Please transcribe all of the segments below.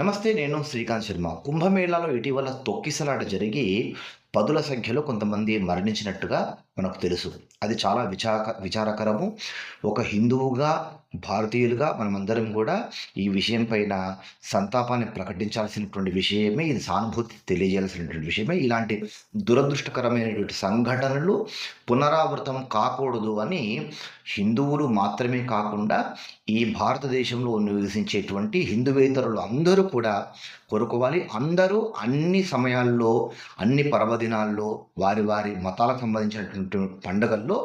నమస్తే నేను శ్రీకాంత్ శర్మ. కుంభమేళాలో ఇటీవల తొక్కిసలాట జరిగి పదుల సంఖ్యలో కొంతమంది మరణించినట్టుగా మనకు తెలుసు. అది చాలా విచారక విచారకరము. ఒక హిందువుగా భారతీయులుగా మనమందరం కూడా ఈ విషయం పైన సంతాపాన్ని ప్రకటించాల్సినటువంటి విషయమే ఇది సానుభూతి తెలియజేయాల్సినటువంటి విషయమే. ఇలాంటి దురదృష్టకరమైనటువంటి సంఘటనలు పునరావృతం కాకూడదు అని హిందువులు మాత్రమే కాకుండా ఈ భారతదేశంలో నివసించేటువంటి హిందువేతరులు అందరూ కూడా కోరుకోవాలి. అందరూ అన్ని సమయాల్లో అన్ని పర్వదినాల్లో వారి వారి మతాలకు సంబంధించినటువంటి పండుగల్లో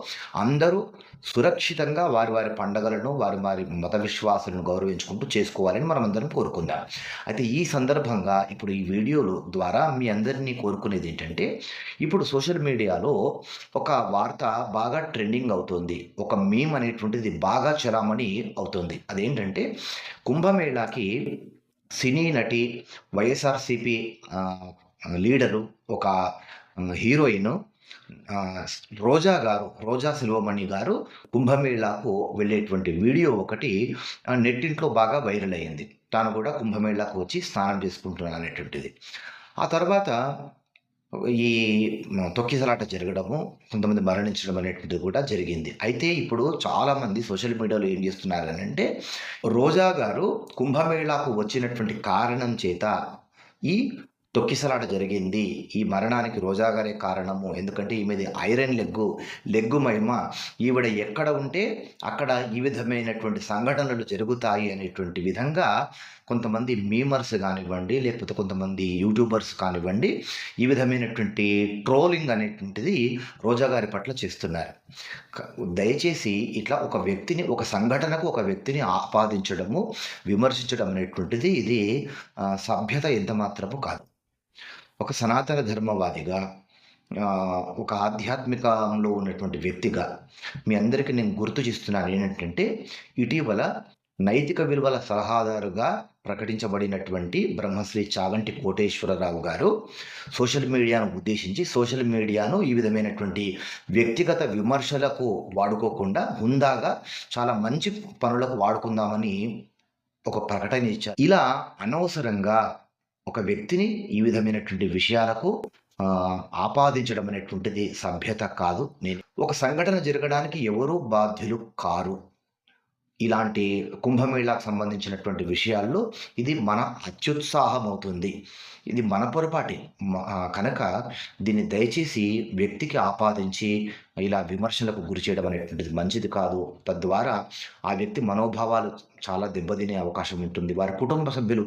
అందరూ సురక్షితంగా వారి వారి పండుగలను వారి వారి మత విశ్వాసాలను గౌరవించుకుంటూ చేసుకోవాలని మనం అందరం కోరుకుందాం. అయితే ఈ సందర్భంగా ఇప్పుడు ఈ వీడియోలు ద్వారా మీ అందరినీ కోరుకునేది ఏంటంటే ఇప్పుడు సోషల్ మీడియాలో ఒక వార్త బాగా ట్రెండింగ్ అవుతుంది. ఒక మీమ్ అనేటువంటిది బాగా చలామణి అవుతుంది. అదేంటంటే కుంభమేళాకి సినీ నటి వైఎస్ఆర్సిపి లీడరు ఒక హీరోయిన్ రోజా గారు రోజా శిల్వమణి గారు కుంభమేళాకు వెళ్ళేటువంటి వీడియో ఒకటి నెట్టింట్లో బాగా వైరల్ అయ్యింది. తాను కూడా కుంభమేళాకు వచ్చి స్నానం చేసుకుంటున్నాను అనేటువంటిది. ఆ తర్వాత ఈ తొక్కిసలాట జరగడము కొంతమంది మరణించడం అనేటువంటిది కూడా జరిగింది. అయితే ఇప్పుడు చాలామంది సోషల్ మీడియాలో ఏం చేస్తున్నారు అని అంటే రోజా గారు కుంభమేళాకు వచ్చినటువంటి కారణం చేత ఈ తొక్కిసలాట జరిగింది. ఈ మరణానికి రోజాగారే కారణము. ఎందుకంటే ఈమెది ఐరన్ లెగ్గు లెగ్గు మహిమ. ఈవిడ ఎక్కడ ఉంటే అక్కడ ఈ విధమైనటువంటి సంఘటనలు జరుగుతాయి అనేటువంటి విధంగా కొంతమంది మీమర్స్ కానివ్వండి లేకపోతే కొంతమంది యూట్యూబర్స్ కానివ్వండి ఈ విధమైనటువంటి ట్రోలింగ్ అనేటువంటిది రోజా గారి పట్ల చేస్తున్నారు. దయచేసి ఇట్లా ఒక వ్యక్తిని ఒక సంఘటనకు ఒక వ్యక్తిని ఆపాదించడము విమర్శించడం అనేటువంటిది ఇది సభ్యత ఎంత మాత్రము కాదు. ఒక సనాతన ధర్మవాదిగా ఒక ఆధ్యాత్మికంలో ఉన్నటువంటి వ్యక్తిగా మీ అందరికీ నేను గుర్తు చేస్తున్నాను ఏంటంటే ఇటీవల నైతిక విలువల సలహాదారుగా ప్రకటించబడినటువంటి బ్రహ్మశ్రీ చాగంటి కోటేశ్వరరావు గారు సోషల్ మీడియాను ఉద్దేశించి సోషల్ మీడియాను ఈ విధమైనటువంటి వ్యక్తిగత విమర్శలకు వాడుకోకుండా హుందాగా చాలా మంచి పనులకు వాడుకుందామని ఒక ప్రకటన ఇచ్చారు. ఇలా అనవసరంగా ఒక వ్యక్తిని ఈ విధమైనటువంటి విషయాలకు ఆపాదించడం అనేటువంటిది సభ్యత కాదు. నేను ఒక సంఘటన జరగడానికి ఎవరూ బాధ్యులు కారు. ఇలాంటి కుంభమేళాకు సంబంధించినటువంటి విషయాల్లో ఇది మన అత్యుత్సాహం అవుతుంది ఇది మన పొరపాటి. కనుక దీన్ని దయచేసి వ్యక్తికి ఆపాదించి ఇలా విమర్శలకు గురి చేయడం అనేటువంటిది మంచిది కాదు. తద్వారా ఆ వ్యక్తి మనోభావాలు చాలా దెబ్బతినే అవకాశం ఉంటుంది. వారి కుటుంబ సభ్యులు